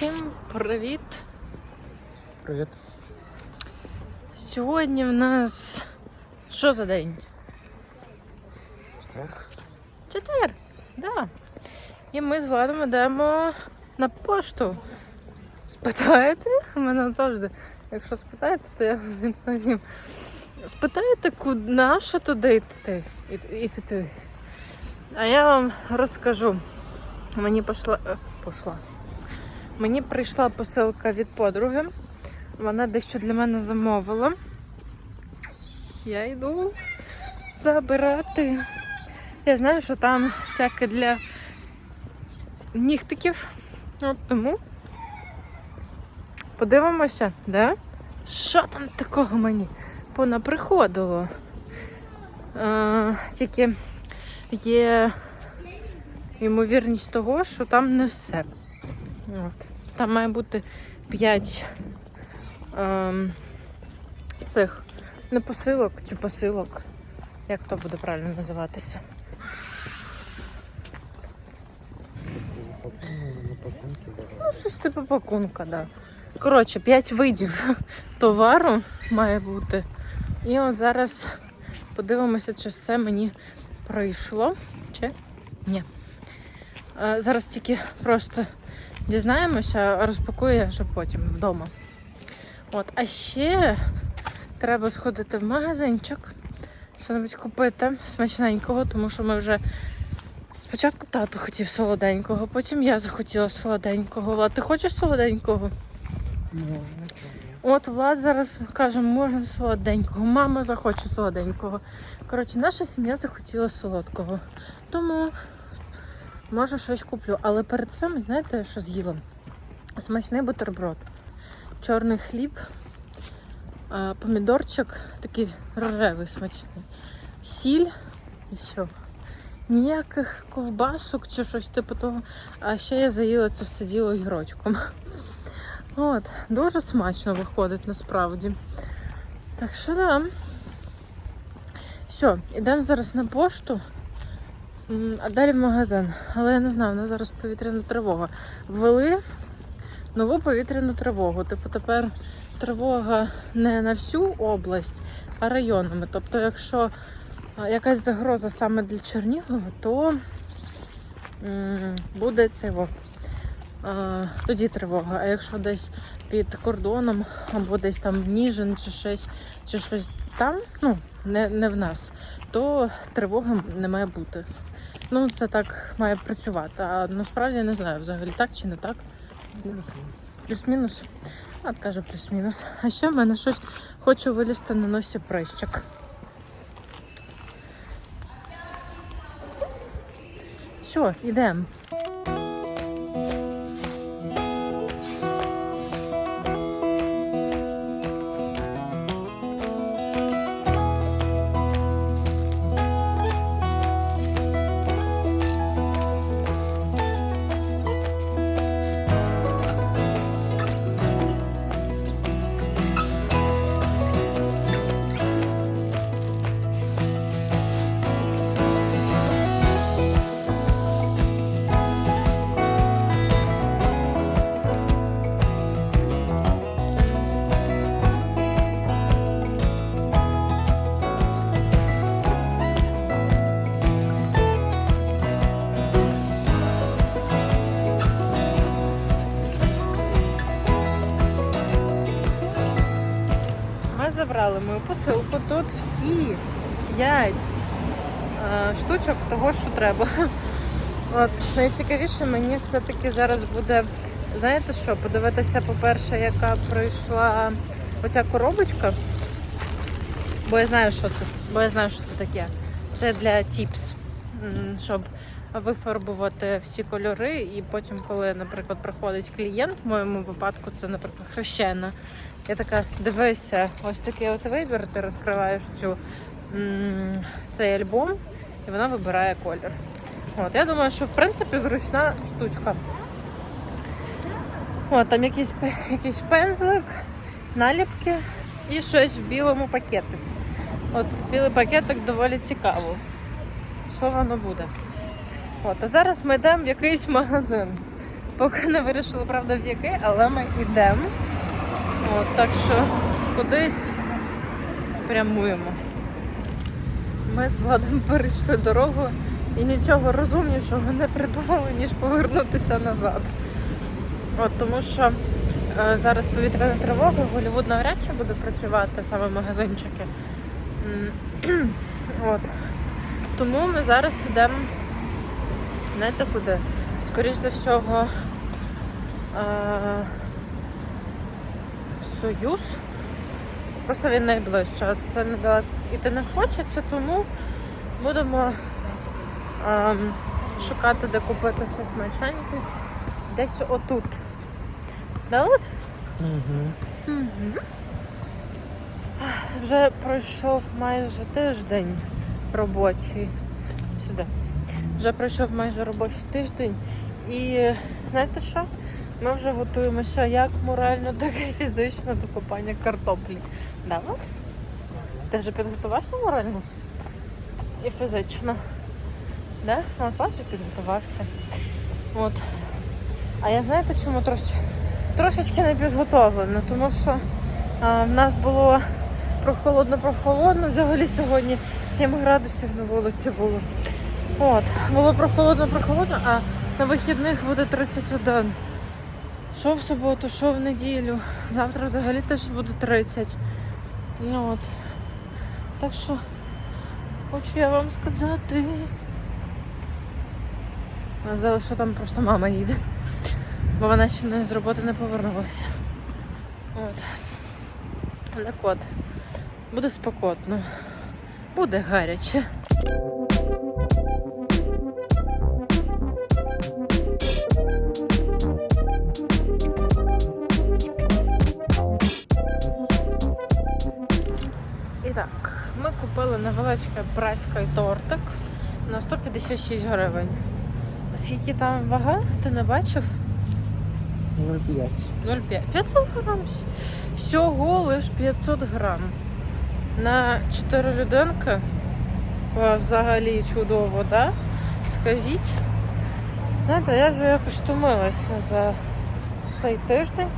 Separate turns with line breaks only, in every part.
Всім привіт!
Привіт.
Сьогодні в нас що за день?
Четвер.
Четвер, да. І ми з Владом йдемо на пошту. Спитаєте? Мене завжди, якщо спитаєте, то я відповім. Спитаєте, куди нащо туди йти? Іти- Іти. А я вам розкажу. Мені пошла. е, пошла. Мені прийшла посилка від подруги. Вона дещо для мене замовила. Я йду забирати. Я знаю, що там всяке для нігтиків. От тому подивимося, да? що там такого мені понаприходило. Е, тільки є ймовірність того, що там не все. От. Там має бути 5 ем, цих не посилок чи посилок. Як то буде правильно називатися? Ну, щось типу пакунка, да. Коротше, 5 видів товару має бути. І от зараз подивимося, чи все мені прийшло, чи ні. Е, Зараз тільки просто дізнаємося, розпакую я вже потім вдома. От, а ще треба сходити в магазинчик, що-небудь купити смачненького, тому що ми вже спочатку тато хотів солоденького, потім я захотіла солоденького. Влад, ти хочеш солоденького?
Можна.
От Влад зараз каже, можна солоденького, мама захоче солоденького. Коротше, наша сім'я захотіла солодкого. Тому може щось куплю. Але перед цим, знаєте, що з'їла? Смачний бутерброд, чорний хліб, помідорчик, такий рожевий смачний, сіль і все. Ніяких ковбасок чи щось типу того. А ще я заїла це все діло гірочком. От, дуже смачно виходить насправді. Так що да. Все, йдемо зараз на пошту, а далі в магазин. Але я не знаю, у нас зараз повітряна тривога. Ввели нову повітряну тривогу. Типу тепер тривога не на всю область, а районами. Тобто, якщо якась загроза саме для Чернігова, то буде во. Тоді тривога. А якщо десь під кордоном або десь там Ніжин чи щось, чи щось там, ну, не, не в нас, то тривоги не має бути. Ну, це так має працювати. А насправді не знаю взагалі так чи не так. Плюс-мінус. А каже плюс-мінус. А ще в мене щось хочу вилізти на носі прищик. Все, йдемо. Забрали мою посилку. Тут всі 5 е, штучок того, що треба. От найцікавіше мені все-таки зараз буде, знаєте що, подивитися, по-перше, яка прийшла оця коробочка. Бо я знаю, що це. Бо я знаю, що це таке. Це для тіпс, щоб вифарбувати всі кольори. І потім, коли, наприклад, приходить клієнт, в моєму випадку це, наприклад, хрещена. Я така, дивися, ось такий от вибір, ти розкриваєш цю, цей альбом, і вона вибирає колір. От, я думаю, що в принципі зручна штучка. От, там якийсь, якийсь пензлик, наліпки і щось в білому пакетику. От білий пакетик доволі цікаво. Що воно буде? От, а зараз ми йдемо в якийсь магазин. Поки не вирішили, правда, в який, але ми йдемо. От, так що кудись прямуємо. Ми з Владом перейшли дорогу і нічого розумнішого не придумали, ніж повернутися назад. От, тому що е, зараз повітряна тривога, Голівуд навряд чи буде працювати, саме магазинчики. От. Тому ми зараз йдемо, знаєте куди? Скоріш за всього, е, в Союз. Просто він найближче, а це недалеко іти не хочеться, тому будемо ем, шукати, де купити щось меншеньке. Десь отут. Да, от?
Угу.
Угу. Вже пройшов майже тиждень робочий. Сюди. Вже пройшов майже робочий тиждень. І знаєте що? Ми вже готуємося як морально, так і фізично до копання картоплі. Да, от? Ти вже підготувався морально? І фізично. Да? От бачиш, підготувався. От. А я знаєте, чому трошки, трошечки не підготовлена? Тому що а, в нас було прохолодно-прохолодно, взагалі сьогодні 7 градусів на вулиці було. От, було прохолодно-прохолодно, а на вихідних буде 31. Що в суботу, що в неділю. Завтра взагалі теж буде 30. Ну от. Так що хочу я вам сказати. Казали, що там просто мама їде. Бо вона ще не з роботи не повернулася. От. Так от. Буде спокотно. Буде гаряче. Невеличкий браський тортик на 156 гривень. Скільки там вага? Ти не бачив?
0,5.
0,5. 500 грам. Всього лиш 500 грам. На 4 людинки. Взагалі чудово, да? Скажіть. Знаєте, я вже якось втомилася за цей тиждень.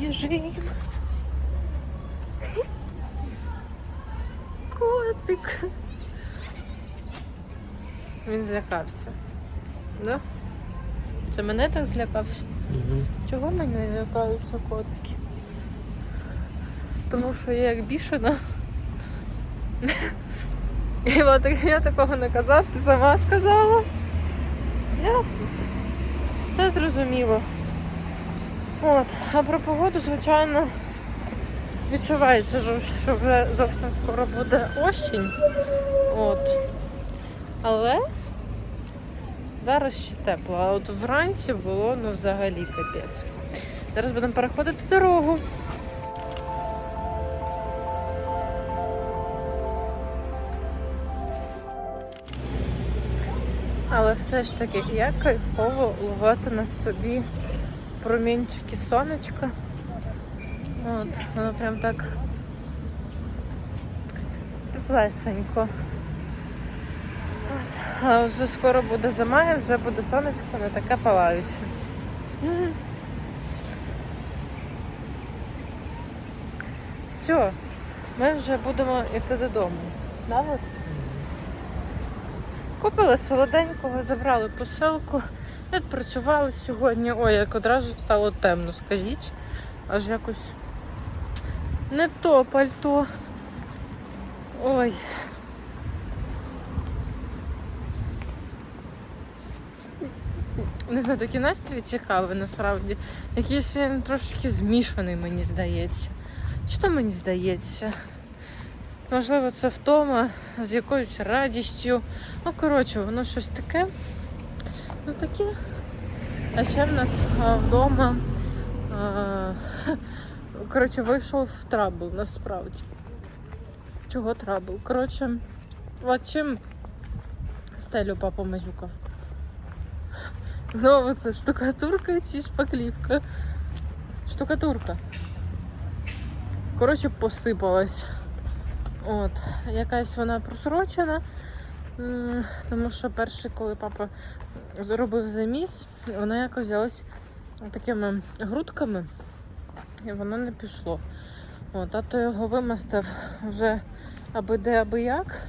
Біжим. Котик. Він злякався. Да? Це мене так злякався?
Угу.
Чого мене лякаються котики? Тому що я як бішена. І от я такого не казав, ти сама сказала. Ясно. Все зрозуміло. От, а про погоду, звичайно, відчувається, що- вже зовсім скоро буде осінь. От. Але зараз ще тепло, а от вранці було ну взагалі капець. Зараз будемо переходити дорогу. Але все ж таки, як кайфово ловити на собі промінчики сонечка. От, воно прям так теплесенько. От. А вже скоро буде зима і вже буде сонечко не таке палаюче. Все, ми вже будемо йти додому. От? Купили солоденького, забрали посилку, відпрацювали сьогодні. Ой, як одразу стало темно, скажіть. Аж якось не то пальто. Ой. Не знаю, такий настрій цікавий насправді. Якийсь він трошечки змішаний, мені здається. Чи мені здається? Можливо, це втома з якоюсь радістю. Ну, коротше, воно щось таке. Ну таке. А ще в нас вдома. Коротше, вийшов трабл насправді. Чого трабл? Коротше, от чим стелю папа мазюкав. Знову це штукатурка чи шпаклівка? Штукатурка. Коротше, посипалась. От, якась вона просрочена. Тому що перший, коли папа зробив заміс, вона якось взялась такими грудками, і воно не пішло. От, тато його вимастив вже аби де, аби як.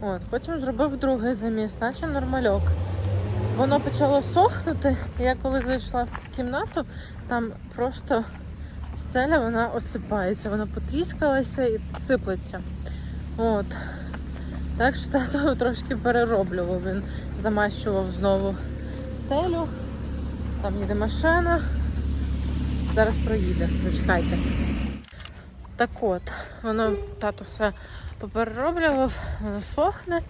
От, потім зробив другий заміс, наче нормальок. Воно почало сохнути. Я коли зайшла в кімнату, там просто стеля вона осипається, вона потріскалася і сиплеться. От. Так що тато трошки перероблював. Він замащував знову стелю. Там їде машина. Зараз проїде, зачекайте. Так от, воно тато все поперероблював, воно сохне.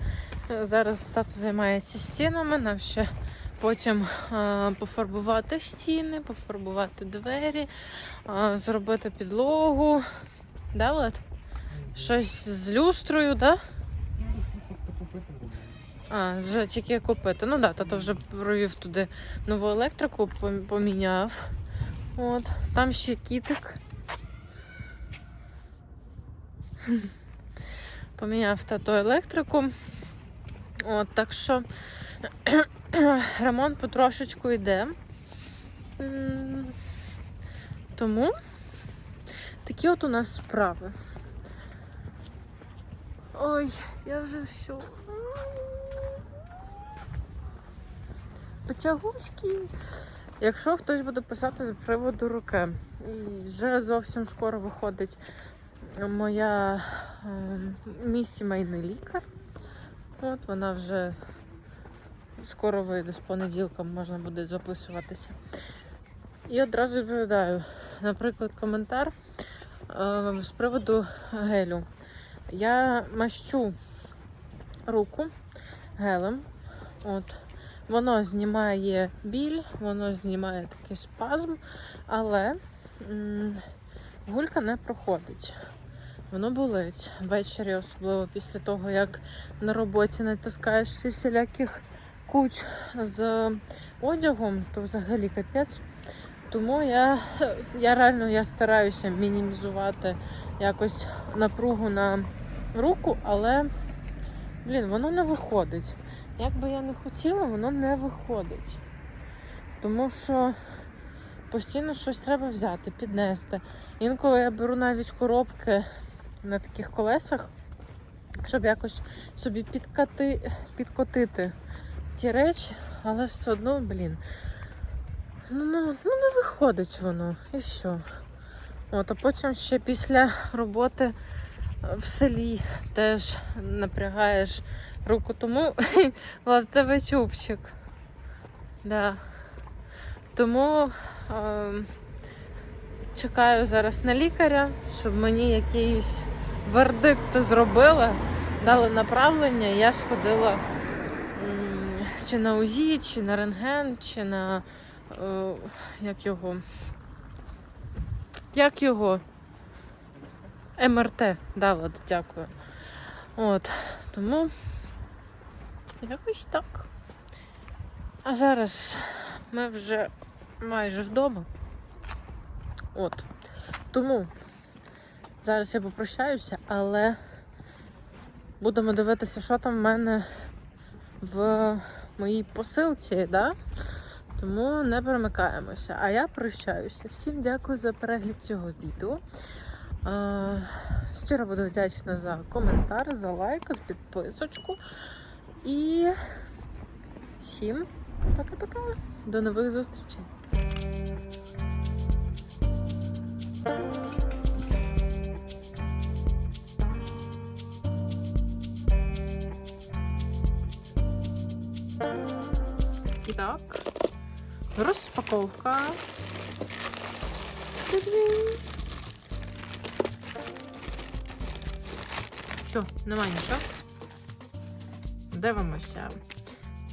Зараз тато займається стінами, нам ще потім а, пофарбувати стіни, пофарбувати двері, а, зробити підлогу. Да, Влад? Щось з люстрою, да? А, вже тільки купити. Ну так, да, тато вже провів туди нову електрику, поміняв. От, там ще кітик. Поміняв тато електрику. От, так що ремонт потрошечку йде. Тому такі от у нас справи. Ой, я вже все. Потягуськи. Якщо хтось буде писати з приводу руки, і вже зовсім скоро виходить моя е, мій сімейний лікар. От вона вже скоро вийде з понеділка, можна буде записуватися. І одразу відповідаю, наприклад, коментар е, з приводу гелю. Я мащу руку гелем. От. Воно знімає біль, воно знімає такий спазм, але гулька не проходить. Воно болить ввечері, особливо після того, як на роботі натискаєшся всіляких куч з одягом, то взагалі капець. Тому я, я реально я стараюся мінімізувати якось напругу на руку, але блін, воно не виходить. Як би я не хотіла, воно не виходить. Тому що постійно щось треба взяти, піднести. Інколи я беру навіть коробки на таких колесах, щоб якось собі підкати, підкотити ті речі, але все одно, блін. Ну, ну, ну не виходить воно і все. От, а потім ще після роботи в селі теж напрягаєш руку, тому в тебе чубчик. Да. Тому е, чекаю зараз на лікаря, щоб мені якийсь вердикт зробили, дали направлення, я сходила чи на УЗІ, чи на рентген, чи на е, як його. Як його? МРТ, да, дякую. От, тому якось так. А зараз ми вже майже вдома. От. Тому зараз я попрощаюся, але будемо дивитися, що там в мене в моїй посилці, да? Тому не перемикаємося. А я прощаюся. Всім дякую за перегляд цього відео. Щиро буду вдячна за коментар, за лайк, за підписочку. І всім пока-пока. До нових зустрічей. І так, розпаковка. Та-дам! Що, немає нічого? Дивимося.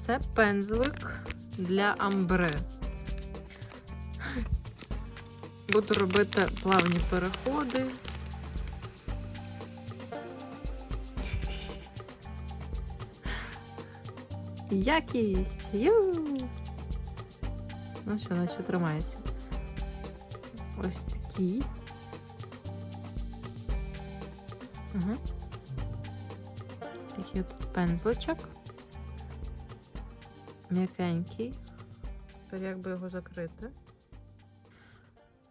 Це пензлик для амбре. Буду робити плавні переходи. Якість! Ю! Ну що, наче тримається. Ось такі. Угу. Пензличок. М'якенький. Тепер як би його закрити.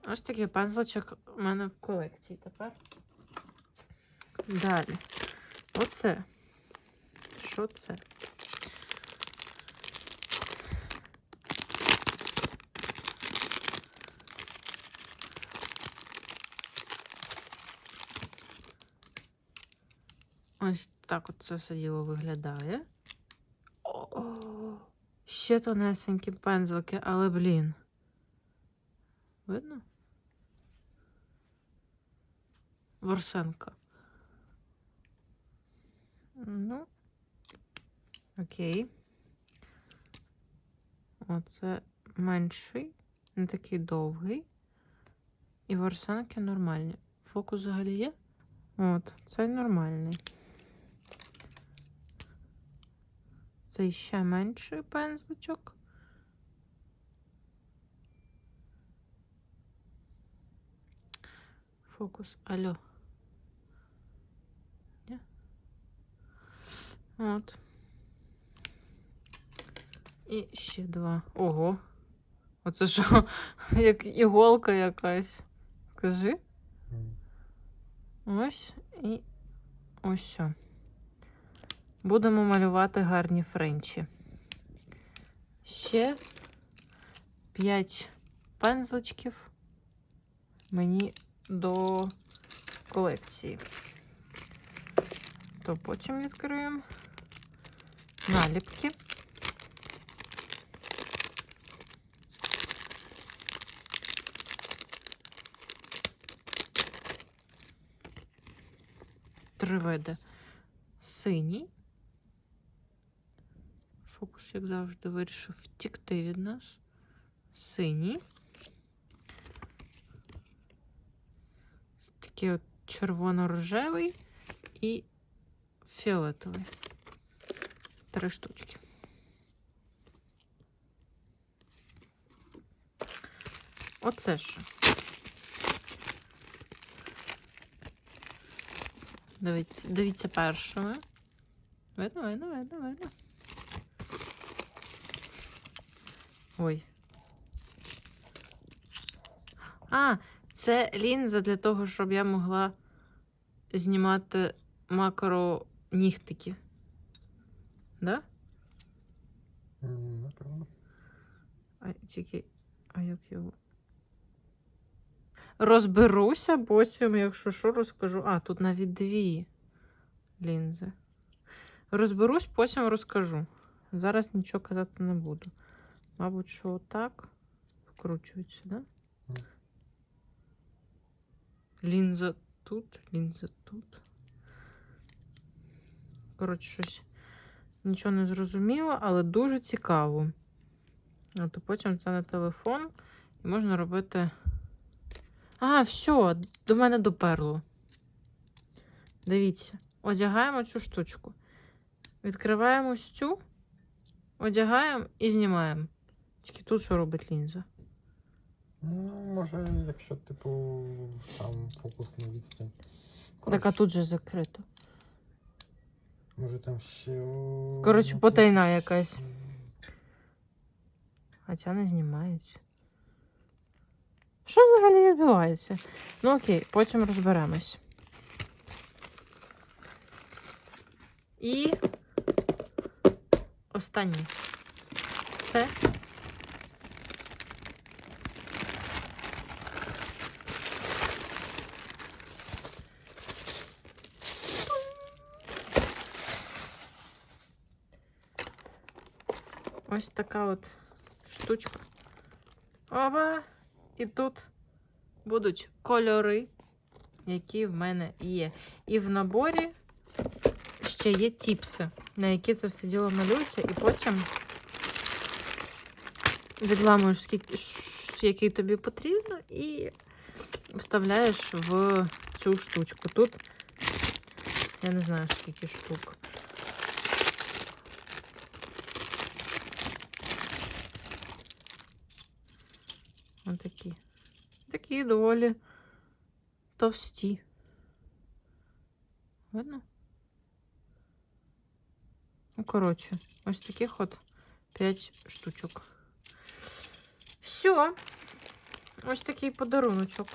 Ось такий пензличок у мене в колекції тепер. Далі. Оце. Що це? Ось так от це все діло виглядає. О, ще тонесенькі пензлики, але блін. Видно? Ворсенка. Ну, окей. Оце менший, не такий довгий. І ворсенки нормальні. Фокус взагалі є? От, цей нормальний. Цей ще менший пензличок. Фокус, алло. Ні? От. І ще два. Ого. Оце що? Як іголка якась. Скажи. Ось і ось. Будемо малювати гарні френчі. Ще 5 пензличків мені до колекції. То потім відкриємо наліпки. Три види. Синій. Як завжди, вирішив втікти від нас. Синій. Такий от червоно-рожевий і фіолетовий. Три штучки. Оце що? Дивіться, дивіться першими. Видно, видно, видно, видно. Ой. А, це лінза для того, щоб я могла знімати макро нігтики. Да?
Напевно.
А тільки. А як його? Розберуся, потім, якщо що, розкажу. А, тут навіть дві лінзи. Розберусь, потім розкажу. Зараз нічого казати не буду. Мабуть, що так вкручується, да? Лінза тут, лінза тут. Коротше, щось нічого не зрозуміло, але дуже цікаво. А то потім це на телефон і можна робити. А, все, до мене доперло. Дивіться, одягаємо цю штучку. Відкриваємо цю, одягаємо і знімаємо. Тільки тут що робить лінза?
Ну, може, якщо, типу, там фокусна відстань.
Так, а тут же закрито.
Може там ще.
Коротше, потайна якась. А ця не знімається. Що взагалі відбувається? Ну окей, потім розберемось. І останнє. Це ось така от штучка. Оба! І тут будуть кольори, які в мене є. І в наборі ще є тіпси, на які це все діло малюється, і потім відламуєш, скільки, який тобі потрібно, і вставляєш в цю штучку. Тут я не знаю, скільки штук. Отакі. Такі доволі товсті. Видно? Ну, коротше, ось таких от 5 штучок. Все. Ось такий подаруночок.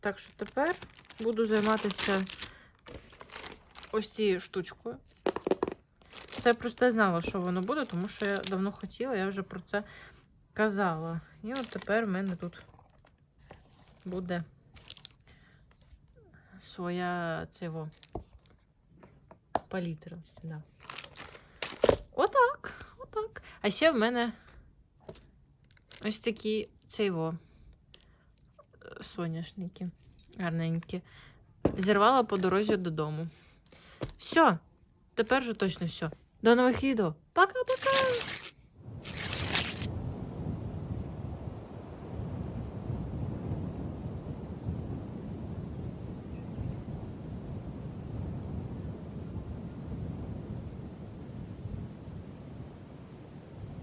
Так що тепер буду займатися ось цією штучкою. Це просто я знала, що воно буде, тому що я давно хотіла, я вже про це казала. І от тепер в мене тут буде своя цього палітра. Да. Отак, отак. А ще в мене ось такі цейво соняшники гарненькі. Зірвала по дорозі додому. Все, тепер же точно все. До нових відео. Пока-пока!